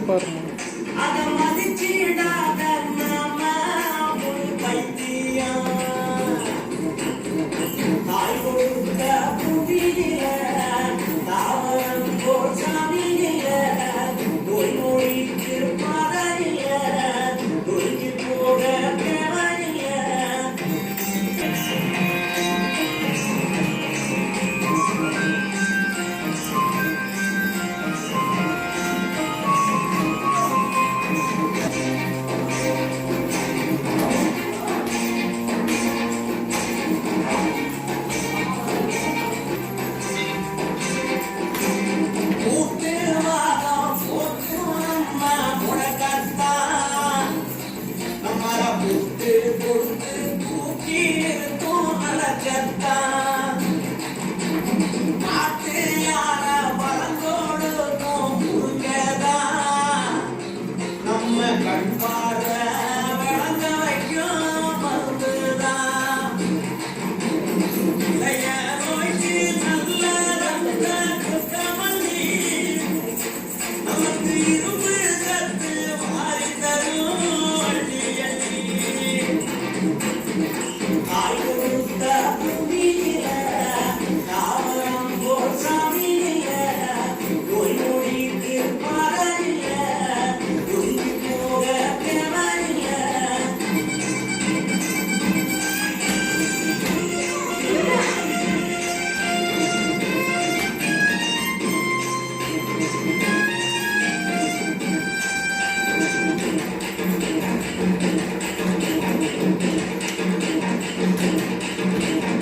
பாருமா kept on.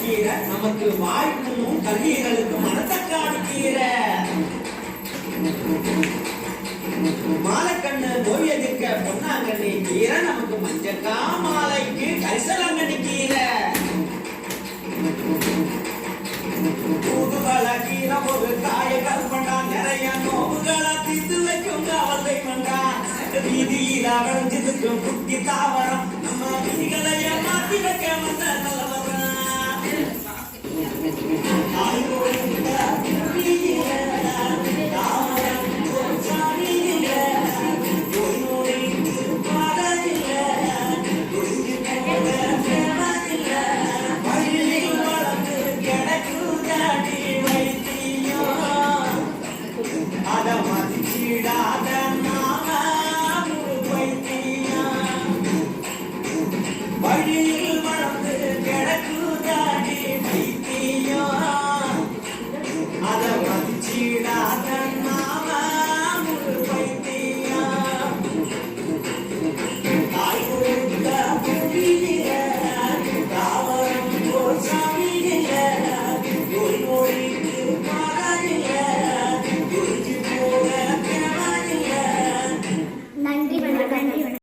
கீரை நமக்கு வாய்ப்பும் கல்லீரலுக்கு மனத்தக்காடு கீரை மாலைக்கண்ணு நோய் எதிர்க்க பொன்னாங்கண்ணி கீரை நமக்கு மஞ்சக்கா புதிதாக புத்தி தாவரம் நம்ம விதிகளை ஏமாத்தி வைக்க Maria.